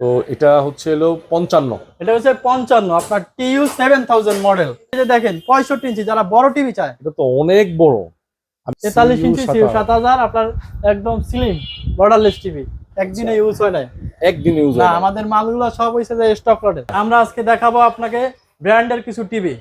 তো এটা হচ্ছে এলো পঞ্চান্ন। এটা হচ্ছে পঞ্চান্ন আপনার টিইউ সেভেন থাউজেন্ড মডেল। এই যে দেখেন পঁয়ষট্টি ইঞ্চি যারা বড় টিভি চায়। এটা তো অনেক বড়। তেতাল্লিশ ইঞ্চি সাতাশ। সাত হাজার আপনার একদম স্লিম বর্ডারলেস টিভি। একদিনে ইউজ হয় না একদিন ইউজ না আমাদের মালগুলো সব হয়েছে যে স্টক লটে আমরা আজকে দেখাবো আপনাকে ব্র্যান্ডের কিছু টিভি।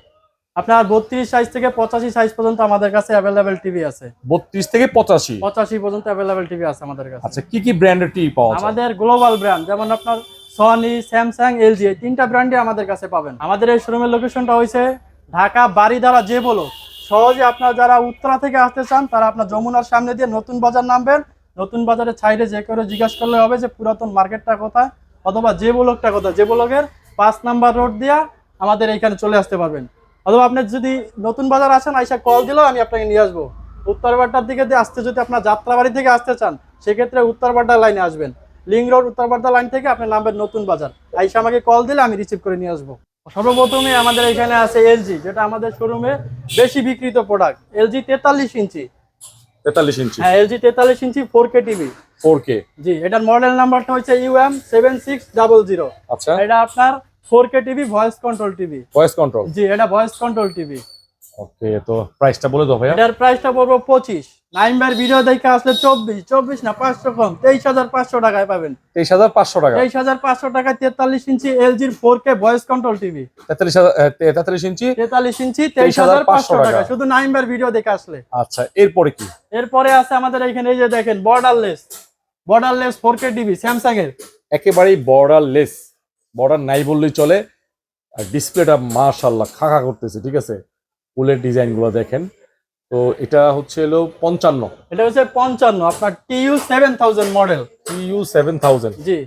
আপনার বত্রিশ সাইজ থেকে পঁচাশি সাইজ পর্যন্ত আমাদের কাছে অ্যাভেলেবেল টিভি আছে। বত্রিশ থেকে পঁচাশি? পঁচাশি পর্যন্ত অ্যাভেলেবেল টিভি আছে আমাদের কাছে। আচ্ছা কি কি ব্র্যান্ডের টিভি পাওয়া যায়? আমাদের গ্লোবাল ব্র্যান্ড যেমন আপনার সনি স্যামসাং এলজি এই তিনটা ব্র্যান্ডই আমাদের কাছে পাবেন। আমাদের এই শোরুমের লোকেশনটা হয়েছে ঢাকা বাড়িধারা যে বলো। সহজে আপনার যারা উত্তরা থেকে আসতে চান তারা আপনার যমুনার সামনে দিয়ে নতুন বাজার নামবেন। নতুন বাজারের সাইডে যে করে জিজ্ঞাসা করলে হবে যে পুরাতন মার্কেটটা কোথায়? অথবা যে ব্লকটা কোথায়? যে ব্লকের পাঁচ নাম্বার রোড দিয়া আমাদের এইখানে চলে আসতে পারবেন। অথবা আপনি যদি নতুন বাজার আসেন আইসা কল দিলেও আমি আপনাকে নিয়ে আসব। উত্তরবাড্ডার দিকে দিয়ে আসতে যদি আপনার যাত্রাবাড়ি থেকে আসতে চান সেক্ষেত্রে উত্তরবাড্ডা লাইনে আসবেন। লিঙ্ক রোড উত্তরবাড্ডা লাইন থেকে আপনি নামবেন নতুন বাজার। আইসা আমাকে কল দিলে আমি রিসিভ করে নিয়ে আসব। সর্বপ্রথমে আমাদের এখানে আছে এলজি যেটা আমাদের শোরুমে বেশি বিক্রিত প্রোডাক্ট এলজি তেতাল্লিশ ইঞ্চি। তেতাল্লিশ ইঞ্চি। হ্যাঁ এলজি তেতাল্লিশ inch four K TV four K জি এটার মডেল নাম্বারটা হচ্ছে UM seven six double zero আচ্ছা। এটা আপনার four K TV voice control TV. Voice control. জি এটা ভয়েস কন্ট্রোল টিভি। ওকে তো প্রাইসটা বলে দাও ভাইয়া। এটার প্রাইসটা পড়ব পঁচিশ। নাইন বার ভিডিও দেখে আসলে চব্বিশ। চব্বিশ না পাঁচশো কম। তেইশ হাজার পাঁচশো টাকায় পাবেন। তেইশ হাজার পাঁচশো টাকা। তেইশ হাজার পাঁচশো টাকায় তেতাল্লিশ inch এলজির four K voice control TV. তেতাল্লিশ হাজার আহ, তে- তেতাল্লিশ ইঞ্চি? তেতাল্লিশ ইঞ্চি তেইশ হাজার পাঁচশো টাকা। শুধু নাইন বার ভিডিও দেখে আসলে। আচ্ছা এরপরে কি? এরপরে আছে আমাদের এখানে এই যে দেখেন borderless borderless four K TV Samsung এর একেবারেই বর্ডার লেস বর্ডার নাই বললেই চলে। আর ডিসপ্লেটা মাশাল্লাহ খাঁকা করতেছে ঠিক আছে? ফুলের ডিজাইনগুলো দেখেন। তো এটা হচ্ছে হলো পঞ্চান্ন। এটা হচ্ছে পঞ্চান্ন আপনার TU seven thousand model U seven thousand জি।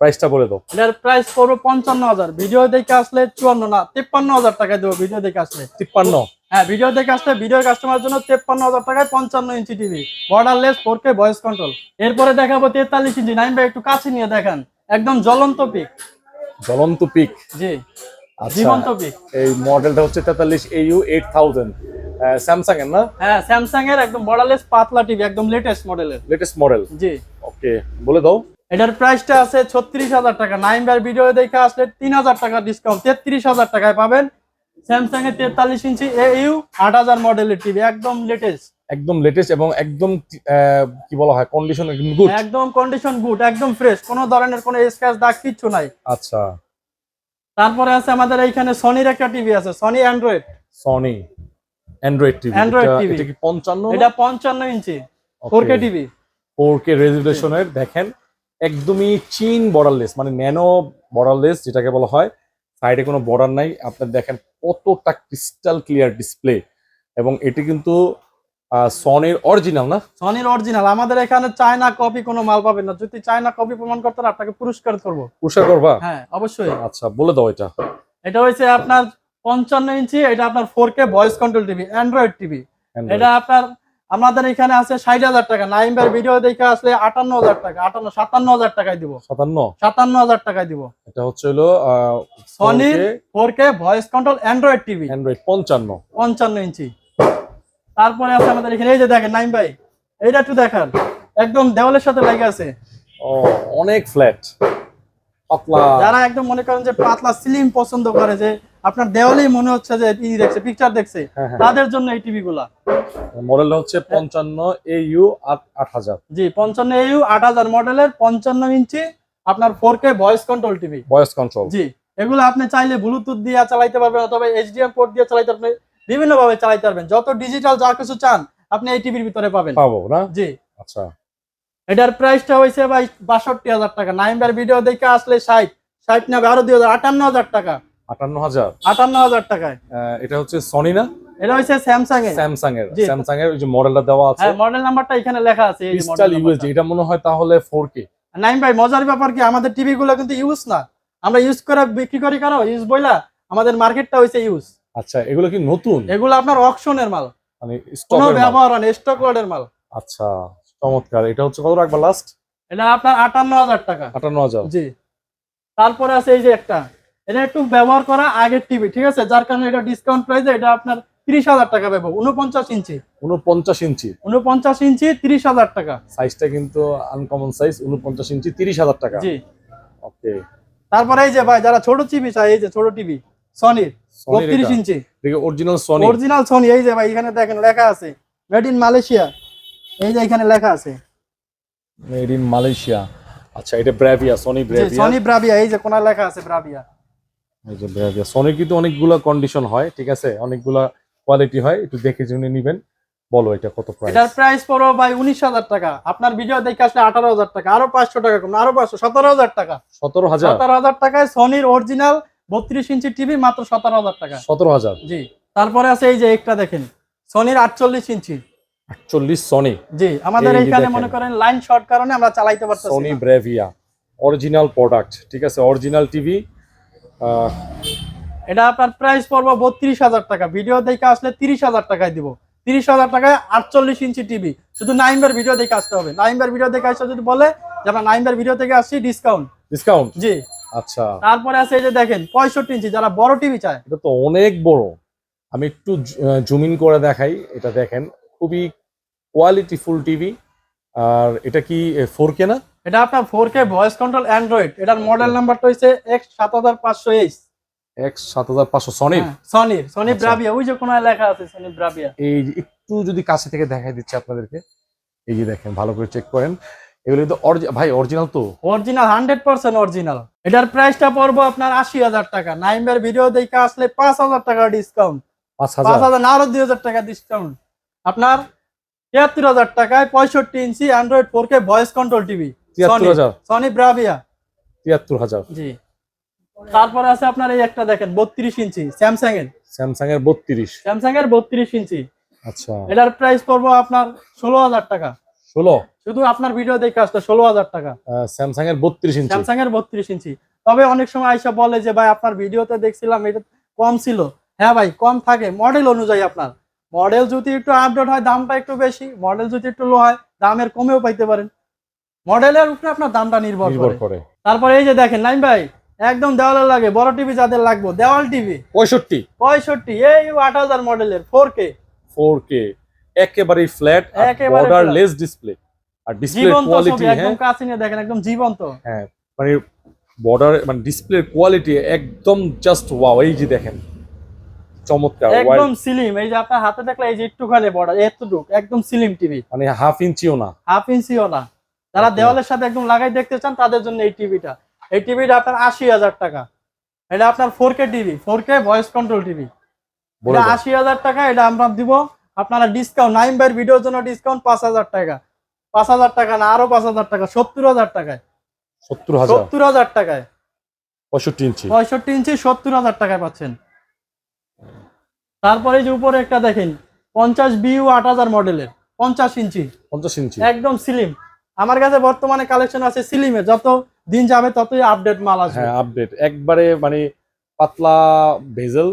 প্রাইসটা বলে দাও। এটার প্রাইস পড়বে পঞ্চান্ন হাজার। ভিডিও দেখে আসলে চুয়ান্ন না তিপ্পান্ন হাজার টাকায় দেবো ভিডিও দেখে আসলে। তিপ্পান্ন। হ্যাঁ ভিডিও দেখে আসলে ভিডিও কাস্টমার জন্য তেপ্পান্ন হাজার টাকায় পঞ্চান্ন inch TV borderless four K voice control এরপরে দেখাবো তেতাল্লিশ ইঞ্চি। নাইন ভাই একটু কাছে নিয়ে দেখেন। একদম জ্বলন্ত পিক জ্বলন্ত পিক। জি। আচ্ছা জীবন্ত পিক। এই মডেলটা হচ্ছে তেতাল্লিশ এইউ এইট থাউজেন্ড স্যামসাং এর না? হ্যাঁ স্যামসাং এর একদম বর্ডারলেস পাতলা টিভি একদম লেটেস্ট মডেলের লেটেস্ট মডেল জি। ওকে বলে দাও। এটার প্রাইসটা আছে ছত্রিশ হাজার টাকা। নাইন বার ভিডিও দেখে আসলে তিন হাজার টাকা ডিসকাউন্ট তেত্রিশ হাজার টাকায় পাবেন। স্যামসাং এর তেতাল্লিশ ইঞ্চি এইউ আট হাজার মডেলের টিভি একদম লেটেস্ট একদম লেটেস্ট এবং একদম কি বলা হয় কন্ডিশন গুড একদম কন্ডিশন গুড একদম ফ্রেশ কোনো ধরনের কোনো স্ক্র্যাচ দাগ কিচ্ছু নাই। আচ্ছা। তারপরে আছে আমাদের এইখানে সনির একটা টিভি আছে Sony Android Sony Android TV Android TV এটা কি পঞ্চান্ন? এটা পঞ্চান্ন inch four K TV four K রেজুলেশনের দেখেন একদমই চিন বর্ডারলেস মানে ন্যানো বর্ডারলেস যেটাকে বলা হয়। সাইডে কোনো বর্ডার নাই। আপনার দেখেন কতটা ক্রিস্টাল ক্লিয়ার ডিসপ্লে এবং এটি কিন্তু সনির অরিজিনাল না? সনির অরিজিনাল আমাদের এখানে চায়না কপি কোনো মাল পাবেন না। যদি চায়না কপি প্রমাণ করতে আপনাকে পুরস্কার করব। পুষা করবা? হ্যাঁ অবশ্যই। আচ্ছা বলে দাও এটা। এটা আপনার পঞ্চান্ন ইঞ্চি এটা আপনার four K voice control TV Android TV এটা আপনার আমাদের এখানে আছে ষাট হাজার টাকা। নাইমবার ভিডিও দেখে আসলে আটান্ন হাজার টাকা আটান্ন সাতান্ন হাজার টাকায় দিব। সাতান্ন? সাতান্ন হাজার টাকায় দিব। এটা হচ্ছে হলো সনির four K voice control Android TV Android পঞ্চান্ন। পঞ্চান্ন ইঞ্চি। তারপরে আছে আমাদের এখানে এই যে দেখেন নাইম ভাই এইটা একটু দেখান। একদম দেওয়ালের সাথে লেগে আছে। ও অনেক ফ্ল্যাট পাতলা। যারা একদম মনে করেন যে পাতলা স্লিম পছন্দ করে যে আপনার দেওয়ালেই মনে হচ্ছে যে ই দেখছে পিকচার দেখছে হ্যাঁ, হ্যাঁ। তাদের জন্য এই টিভি গুলা মডেলটা হচ্ছে পঞ্চান্ন এ ইউ আট হাজার। জি পঞ্চান্ন ইউ আট হাজার মডেলের পঞ্চান্ন ইঞ্চি আপনার four K voice control TV voice control জি এগুলো আপনি চাইলে ব্লুটুথ দিয়ে চালাইতে পারবেন অথবা এইচডিএম পোর্ট দিয়ে চালাইতে পারবেন। বিভিন্ন ভাবে চালাইতে পারবেন। যত ডিজিটাল যা কিছু চান আপনি এই টিভির ভিতরে পাবেন। পাবো না? জি। আচ্ছা। এটার প্রাইসটা হয়েছে ভাই বাষট্টি হাজার টাকা। নাইমবার ভিডিও দেখে আসলে ষাট। ষাট না আরও দুই হাজার আটান্ন হাজার টাকা। আটান্ন হাজার? আটান্ন হাজার টাকায় এটা হচ্ছে সনি না? এটা হচ্ছে স্যামসাং এর স্যামসাং এর স্যামসাং এর যে মডেলটা দেওয়া আছে। হ্যাঁ মডেল নাম্বারটা এখানে লেখা আছে এই ইউএসডি এটা মনে হয় তাহলে ফোর কে নাইম ভাই মজার ব্যাপার কি আমাদের টিভি গুলো কিন্তু ইউজ না। আমরা ইউজ করে বিক্রি করি কেন ইউজ বইলা আমাদের মার্কেটটা হয়েছে ইউজ আচ্ছা এগুলো কি নতুন? এগুলো আপনার অকশনের মাল। মানে কোনো ব্যবহার হয় স্টক লটের মাল। আচ্ছা চমৎকার। এটা হচ্ছে কত রাখবা লাস্ট এটা আপনার আটান্ন হাজার টাকা। আটান্ন হাজার। জি। তারপরে আছে এই যে একটা। এটা একটু ব্যবহার করা আগের টিভি ঠিক আছে? যার কারণে এটা ডিসকাউন্ট প্রাইসে এটা আপনার তিরিশ হাজার টাকা পাবো উনপঞ্চাশ ইঞ্চি। উনপঞ্চাশ ইঞ্চি। উনপঞ্চাশ ইঞ্চি তিরিশ হাজার টাকা। সাইজটা কিন্তু আনকমন সাইজ উনপঞ্চাশ ইঞ্চি তিরিশ হাজার টাকা। জি। ওকে তারপরে এই যে ভাই যারা ছোট টিভি চাই এই যে ছোট টিভি সনির বত্রিশ inch. Original Sony original Sony এই যে ভাই এখানে দেখেন লেখা আছে মেড ইন মালয়েশিয়া এই যে এখানে লেখা আছে। মেড ইন মালয়েশিয়া আচ্ছা এটা Bravia Sony Bravia Sony Bravia এই যে কোনায় লেখা আছে ব্রাভিয়া এই যে ব্রাভিয়া সনির কিন্তু অনেকগুলা কন্ডিশন হয় ঠিক আছে? অনেকগুলা কোয়ালিটি হয় একটু দেখে শুনে নিবেন। বলো এটা কত প্রাইস এটার প্রাইস পড়ো ভাই উনিশ হাজার টাকা। আপনার ভিডিও দেখে আসলে আঠারো হাজার টাকা। আরও পাঁচশো টাকা কম আরও পাঁচশো সতেরো হাজার টাকা। সতেরো হাজার? সতেরো হাজার টাকায় সনির অরিজিনাল বত্রিশ ইঞ্চি টিভি মাত্র সতেরো হাজার টাকা। সতেরো হাজার। জি তারপরে আছে এই যে একটা দেখেন সনির আটচল্লিশ ইঞ্চি। আটচল্লিশ সনি জি আমাদের এই এইখানে মনে করেন লাইন শর্ট কারণে আমরা চালাইতে পারতেছি সনি। ব্রাভিয়া অরিজিনাল প্রোডাক্ট ঠিক আছে? Original TV. এটা আপনার প্রাইস পড়ব বত্রিশ হাজার টাকা। ভিডিও দেখে আসলে তিরিশ হাজার টাকায় দিব। তিরিশ হাজার টাকায় আটচল্লিশ ইঞ্চি টিভি। শুধু নাইমবার ভিডিও দেখে আসতে হবে। নাইমবার ভিডিও দেখে আসতে যদি বলে যে আমরা নাইমবার ভিডিও থেকে আসছি ডিসকাউন্ট ডিসকাউন্ট জি। আচ্ছা। তারপরে আছে এই যে দেখেন পঁয়ষট্টি ইঞ্চি যারা বড় টিভি চায়। এটা তো অনেক বড়। আমি একটু জুমিন করে দেখাই এটা দেখেন খুবই কোয়ালিটি ফুল টিভি আর এটা কি ফোর কে না? এটা আপনার four K voice control Android এটার মডেল নাম্বারটা হচ্ছে এক্স সাত হাজার পাঁচশো এইচ এক্স সাত হাজার পাঁচশো সনির সনির সনি। ব্রাভিয়া ওই যে কোনায় লেখা আছে সনি ব্রাভিয়া এই একটু যদি কাছে থেকে দেখাই দিচ্ছে আপনাদেরকে। এই যে দেখেন ভালো করে চেক করেন। এগুলো কিন্তু ভাই অরিজিনাল তো। অরিজিনাল হান্ড্রেড পার্সেন্ট অরিজিনাল এটার প্রাইসটা পড়ব আপনার আশি হাজার টাকা। নাইমবার ভিডিও দেখে আসলে পাঁচ হাজার টাকা ডিসকাউন্ট পাঁচ হাজার। না আরও দুই হাজার টাকা ডিসকাউন্ট আপনার তিয়াত্তর হাজার টাকায় পঁয়ষট্টি inch Android four K voice control TV Sony Bravia তিয়াত্তর হাজার। জি। তারপরে আছে আপনার এই একটা দেখেন বত্রিশ ইঞ্চি স্যামসাং এর। স্যামসাং এর বত্রিশ। স্যামসাং এর বত্রিশ ইঞ্চি। আচ্ছা। এটার প্রাইস পড়ব আপনার ষোলো হাজার টাকা। ষোলো? শুধু আপনার ভিডিও দেখে আসতে ষোলো হাজার টাকা। স্যামসাং এর বত্রিশ ইঞ্চি। স্যামসাং এর বত্রিশ ইঞ্চি। তবে অনেক সময় আইসা বলে যে ভাই আপনার ভিডিওতে দেখছিলাম এটা কম ছিল। হ্যাঁ ভাই কম থাকে। মডেল অনুযায়ী আপনার। মডেল যদি একটু আপডেট হয় দামটা একটু বেশি। মডেল যদি একটু লো হয় দামের কমেও পাইতে পারেন। মডেলের উপরে আপনার দামটা নির্ভর করে। তারপরে এই যে দেখেন নাইম ভাই একদম দেওয়ালে লাগে বড় টিভি যাদের লাগবে দেওয়াল টিভি পঁয়ষট্টি। পঁয়ষট্টি এই আট হাজার মডেলের ফোর কে ফোর কে একেবারেই ফ্ল্যাট একেবারে বর্ডার লেস ডিসপ্লে আর ডিসপ্লে কোয়ালিটি হ্যাঁ একদম কাছে নিয়ে দেখেন একদম জীবন্ত। হ্যাঁ মানে বর্ডার মানে ডিসপ্লের কোয়ালিটি একদম জাস্ট ওয়াও এই যে দেখেন। চমৎকার একদম স্লিম এই যে আপনার হাতে দেখলে এই যে একটুখানি বর্ডার এতটুক একদম সিলিম টিভি মানে হাফ ইঞ্চিও না। হাফ ইঞ্চিও না। যারা দেওয়ালের সাথে একদম লাগাই দেখতে চান তাদের জন্য এই টিভিটা এই টিভিটা আপনার আশি হাজার টাকা। এটা আপনার four K TV four K voice control TV এটা আশি হাজার টাকা এটা আমরা দিব আপনারা ডিসকাউন্ট নাইন বাইর ভিডিওর জন্য ডিসকাউন্ট পাঁচ হাজার টাকা। পাঁচ হাজার টাকা না আরও পাঁচ হাজার টাকা সত্তর হাজার টাকায়। সত্তর হাজার? সত্তর হাজার টাকায়। পঁয়ষট্টি ইঞ্চি? পঁয়ষট্টি ইঞ্চি সত্তর হাজার টাকায় পাচ্ছেন। তারপরে যে উপরে একটা দেখেন পঞ্চাশ বিউ আট হাজার মডেলের পঞ্চাশ ইঞ্চি। পঞ্চাশ ইঞ্চি। একদম সিলিম আমার কাছে বর্তমানে কালেকশন আছে স্লিমে যত দিন যাবে ততই আপডেট মাল আসবে। হ্যাঁ আপডেট একবারে মানে পাতলা ভেজেল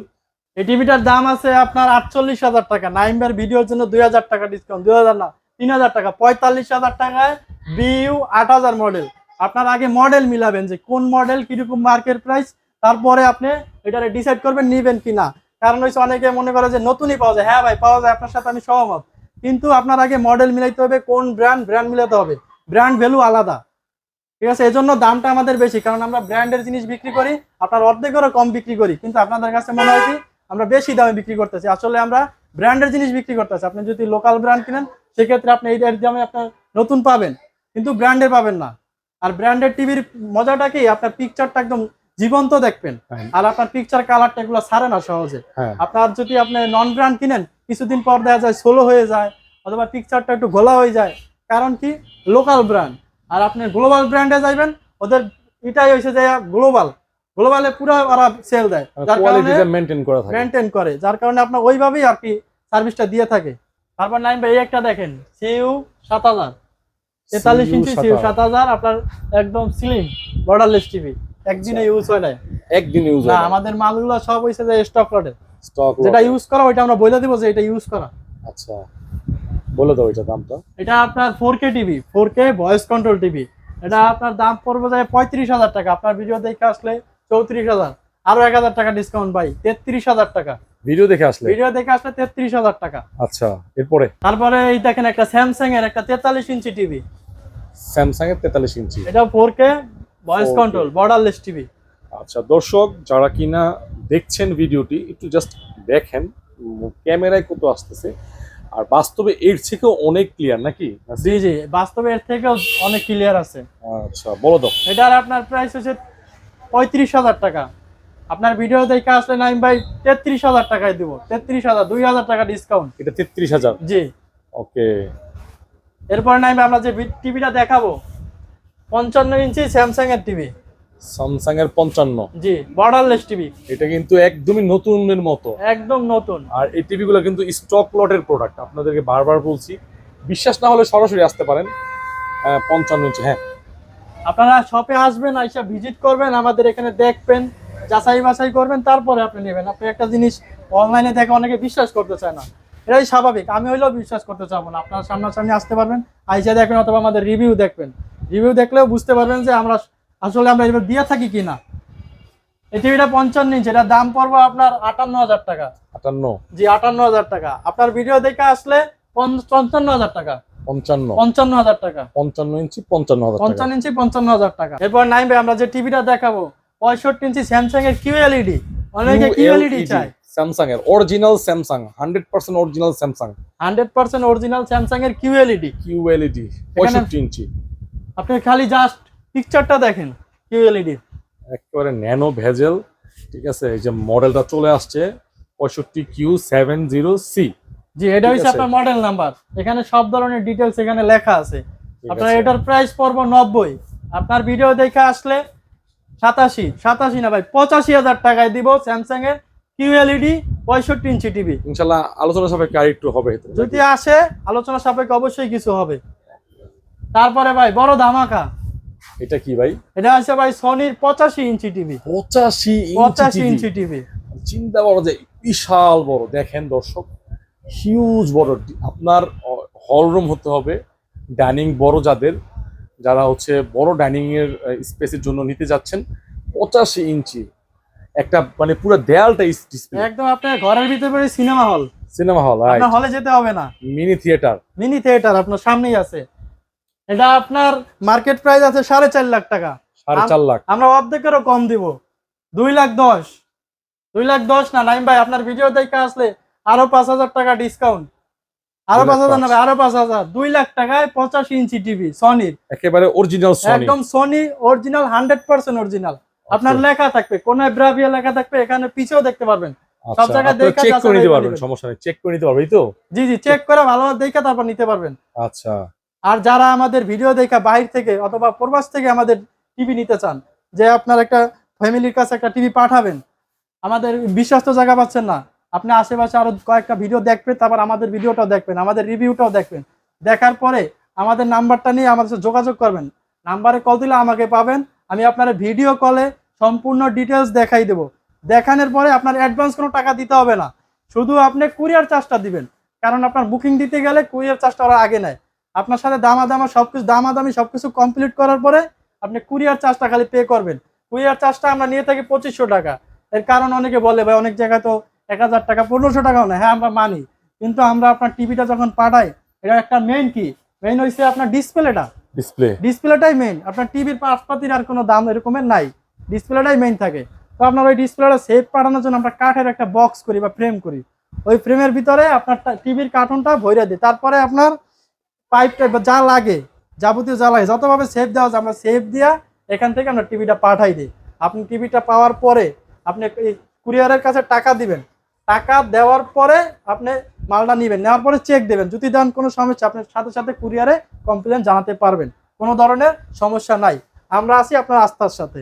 এই টিভিটার দাম আছে আপনার আটচল্লিশ হাজার টাকা। নাইমবার ভিডিওর জন্য দুই হাজার টাকা ডিসকাউন্ট দুই হাজার না, তিন হাজার টাকা। পঁয়তাল্লিশ হাজার টাকায় বিইউ আট হাজার মডেল আপনার আগে মডেল মিলাবেন যে কোন মডেল কীরকম মার্কেট প্রাইস তারপরে আপনি এটা ডিসাইড করবেন, নিবেন কি না কারণ হচ্ছে অনেকে মনে করে যে নতুনই পাওয়া যায়। হ্যাঁ ভাই, পাওয়া যায়, আপনার সাথে আমি সহমত। কিন্তু আপনার আগে মডেল মিলাইতে হবে, কোন ব্র্যান্ড ব্র্যান্ড মিলাতে হবে। ব্র্যান্ড ভ্যালু আলাদা। ঠিক আছে এই জন্য দামটা আমাদের বেশি। কারণ আমরা ব্র্যান্ডের জিনিস বিক্রি করি, আপনার অর্ধেকেরও কম বিক্রি করি। কিন্তু আপনাদের কাছে মনে হয় কি আমরা বেশি দামে বিক্রি করতেছি। আসলে আমরা ব্র্যান্ডের জিনিস বিক্রি করতেছি। আপনি যদি লোকাল ব্র্যান্ড কিনেন সেক্ষেত্রে আপনি এই দামে আপনার নতুন পাবেন। কিন্তু ব্র্যান্ডের পাবেন না। আর ব্র্যান্ডের টিভির মজাটা কি? আপনার পিকচারটা একদম জীবন্ত দেখবেন। হ্যাঁ। আর আপনার পিকচার কালারটা এগুলো ছাড়ে না সহজে। হ্যাঁ। আপনার যদি আপনি নন ব্র্যান্ড কিনেন কিছুদিন পর দেখা যায় সোলো হয়ে যায় অথবা পিকচারটা একটু ঘোলা হয়ে যায়। কারণ কি? লোকাল ব্র্যান্ড আর আপনি গ্লোবাল ব্র্যান্ডে যাইবেন ওদের এটাই হয়েছে যে গ্লোবাল গ্লোবালে পুরো ওরা সেল দেয়। যার কারণে মেনটেন করা থাকে। মেনটেন করে। যার কারণে আপনার ওইভাবেই আর কি সার্ভিসটা দিয়ে থাকে। তারপর নাইন ভাই একটা দেখেন সিইউ সাত হাজার। তেতাল্লিশ CU ইঞ্চি সিইউ 7000 সাত হাজার আপনার একদম স্লিম বর্ডারলেস টিভি একদিনে ইউজ হয় নাই। একদিন ইউজ না আমাদের মালগুলো সব হয়েছে যে স্টক লটে স্টক যেটা ইউজ করা ওইটা আমরা বলে দিব যে এটা ইউজ করা। আচ্ছা। বলে দাও এটা দামটা। এটা আপনার four K TV four K voice control TV এটা আপনার দাম পড়বে যায় পঁয়ত্রিশ হাজার টাকা। আপনার ভিডিও দেখে আসলে চৌত্রিশ হাজার। আরও এক হাজার টাকা ডিসকাউন্ট পাই তেত্রিশ হাজার টাকা। ভিডিও দেখে আসলে? ভিডিও দেখে আসলে তেত্রিশ হাজার টাকা। আচ্ছা এরপরে? তারপরে এই দেখেন একটা স্যামসাং এর একটা তেতাল্লিশ ইঞ্চি টিভি স্যামসাং এর তেতাল্লিশ ইঞ্চি। এটা four K voice control borderless TV আচ্ছা দর্শক যারা কিনা দেখছেন ভিডিওটি একটু জাস্ট দেখেন ক্যামেরায় কত আসতেছে। আর বাস্তবে এর থেকেও অনেক ক্লিয়ার নাকি? জি জি বাস্তবে এর থেকেও অনেক ক্লিয়ার আছে। আচ্ছা বলো দাও এটার আপনার প্রাইস হচ্ছে পঁয়ত্রিশ হাজার টাকা। আপনার ভিডিও দেখে আসলে নাইম ভাই তেত্রিশ হাজার টাকায় দিব। তেত্রিশ হাজার দুই হাজার টাকা ডিসকাউন্ট এটা তেত্রিশ হাজার? জি। ওকে। এরপর নাইম আমরা যে টিভিটা দেখাবো পঞ্চান্ন ইঞ্চি স্যামসাং এর টিভি স্যামসাং এর পঞ্চান্ন। জি বর্ডারলেস টিভি এটা কিন্তু একদমই নতুনের মতো। একদম নতুন। আর এই টিভিগুলো কিন্তু স্টক লটের প্রোডাক্ট আপনাদেরকে বারবার বলছি বিশ্বাস না হলে সরাসরি আসতে পারেন। আহ, পঞ্চান্ন ইঞ্চি হ্যাঁ। আপনারা শপে আসবেন আইসা ভিজিট করবেন আমাদের এখানে দেখবেন যাচাই বাছাই করবেন তারপরে আপনি নেবেন। আপনি একটা জিনিস অনলাইনে দেখে অনেকে বিশ্বাস করতে চায় না। এটাই স্বাভাবিক আমি হইলেও বিশ্বাস করতে চাবো না। আপনার সামনাসামনি আসতে পারবেন আইসা দেখবেন অথবা আমাদের রিভিউ দেখবেন। রিভিউ দেখলেও বুঝতে পারবেন যে আমরা আসলে আমরা এবার দিয়ে থাকি কিনা। এই টিভিটা পঞ্চান্ন ইঞ্চ এটার দাম পড়ব আপনার আটান্ন হাজার টাকা। আটান্ন। জি আটান্ন হাজার টাকা। আপনার ভিডিও দেখে আসলে পঞ্চ- পঞ্চান্ন হাজার টাকা। পঞ্চান্ন। পঞ্চান্ন হাজার টাকা। পঞ্চান্ন ইঞ্চি পঞ্চান্ন হাজার পঞ্চান্ন ইঞ্চি পঞ্চান্ন হাজার টাকা। এরপর আমরা যে টিভিটা দেখাবো পঁয়ষট্টি ইঞ্চি স্যামসাং এর কিউ এলইডি অনেকে কিউ এলইডি চায়। স্যামসাং এর original Samsung hundred percent original Samsung hundred percent original Samsung এর কিউ এলইডি পঁয়ষট্টি ইঞ্চি। আপনি খালি জাস্ট পিকচারটা দেখেন কিউ এলইডি একেবারে ন্যানো ভেজেল ঠিক আছে? এই যে মডেলটা চলে আসছে পঁয়ষট্টি Q seven zero C G এটা হচ্ছে আপনার মডেল নাম্বার এখানে সব ধরনের ডিটেলস এখানে লেখা আছে। আপনার এটার প্রাইস পড়ব নব্বই। আপনার ভিডিও দেখে আসলে সাতাশি। সাতাশি না ভাই পঁচাশি হাজার টাকায় দিব স্যামসাং এর এলইডি পঁয়ষট্টি ইঞ্চি টিভি ইনশাল্লাহ আলোচনা সাপেক্ষে আর একটু হবে যদি আসে আলোচনা সাপেক্ষে অবশ্যই কিছু হবে। তারপরে ভাই বড় ধামাকা। এটা কি ভাই? এটা আছে ভাই সনির পঁচাশি ইঞ্চি টিভি পঁচাশি পঁচাশি ইঞ্চি টিভি চিন্তা বড় যে বিশাল বড়। দেখেন দর্শক হিউজ বড় আপনার হল রুম হতে হবে ডাইনিং বড় যাদের যারা হচ্ছে বড় ডাইনিং এর স্পেসের জন্য নিতে যাচ্ছেন পঁচাশি ইঞ্চি। একটা মানে পুরো দেয়ালটা ডিসপ্লে একদম আপনার ঘরের ভিতরে সিনেমা হল সিনেমা হল আপনার হলে যেতে হবে না। মিনি থিয়েটার মিনি থিয়েটার আপনার সামনেই আছে। এটা আপনার মার্কেট প্রাইস আছে সাড়ে চার লাখ টাকা। সাড়ে চার লাখ। আমরা অর্ধেকেরও কম দিব। দুই লাখ দশ। দুই লাখ দশ না নাইম ভাই আপনার ভিডিও দেখে আসলে আরও পাঁচ হাজার টাকা ডিসকাউন্ট আরও পাঁচ হাজার না পাঁচ। ভাই, আরও পাঁচ হাজার। দুই লাখ টাকায় পঁচাশি ইঞ্চি টিভি সনির একেবারে অরিজিনাল সনি একদম Sony original hundred percent original আপনার লেখা থাকবে কোন ব্রাভিয়া লেখা থাকবে এখানে পিছেও দেখতে পারবেন। সব জায়গায় দেখা চেক করে নিতে পারবেন সমস্যা নেই চেক করে নিতে পারবেন তো? জি জি চেক করে ভালো দেখে তারপর নিতে পারবেন। আচ্ছা। আর যারা আমাদের ভিডিও দেখা বাইরে থেকে অথবা প্রবাস থেকে আমাদের টিভি নিতে চান যে আপনার একটা ফ্যামিলির কাছে একটা টিভি পাঠাবেন আমাদের বিশ্বস্ত জায়গা পাচ্ছেন না আপনি আশেপাশে আরও কয়েকটা ভিডিও দেখবেন, তারপর আমাদের ভিডিওটাও দেখবেন, আমাদের রিভিউটাও দেখবেন। দেখার পরে আমাদের নাম্বারটা নিয়ে আমাদের সাথে যোগাযোগ করবেন। নাম্বারে কল দিলে আমাকে পাবেন, আমি আপনার ভিডিও কলে সম্পূর্ণ ডিটেলস দেখাই দেবো। দেখানোর পরে আপনার অ্যাডভান্স কোনো টাকা দিতে হবে না। শুধু আপনি কুরিয়ার চার্জটা দিবেন। কারণ আপনার বুকিং দিতে গেলে কুরিয়ার চার্জটা ওরা আগে নেয়। আপনার সাথে দামা দামা সবকিছু দামাদামি, সবকিছু কমপ্লিট করার পরে আপনি কুরিয়ার চার্জটা খালি পে করবেন। কুরিয়ার চার্জটা আমরা নিয়ে থাকি পঁচিশশো টাকা। এর কারণ অনেকে বলে, ভাই, অনেক জায়গায় তো এক হাজার টাকা পনেরোশো টাকাও না হ্যাঁ আমরা মানি। কিন্তু আমরা আপনার টিভিটা যখন পাঠাই এটা একটা মেইন কি? মেইন হয়েছে আপনার ডিসপ্লেটা। ডিসপ্লে ডিসপ্লেটাই মেইন আপনার টিভির পাশপাতির আর কোনো দাম এরকমের নাই। ডিসপ্লেটাই মেইন থাকে। তো আপনার ওই ডিসপ্লেটা সেফ পাঠানোর জন্য আমরা কাঠের একটা বক্স করি বা ফ্রেম করি। ওই ফ্রেমের ভিতরে আপনার টিভির কার্টুনটা ভরে দিই। তারপরে আপনার পাইপটা বা যা লাগে যাবতীয় যা লাগে যতভাবে সেফ দেওয়া যায় আমরা সেফ দিয়া এখান থেকে আমরা টিভিটা পাঠাই দিই। আপনি টিভিটা পাওয়ার পরে আপনি কুরিয়ারের কাছে টাকা দিবেন। টাকা দেওয়ার পরে আপনি মালটা নেবেন। নেওয়ার পরে চেক দেবেন। যদি দেন কোনো সমস্যা, আপনি সাথে সাথে কুরিয়ারে কমপ্লেন জানাতে পারবেন। কোনো ধরনের সমস্যা নাই। আমরা আছি আপনার আস্থার সাথে।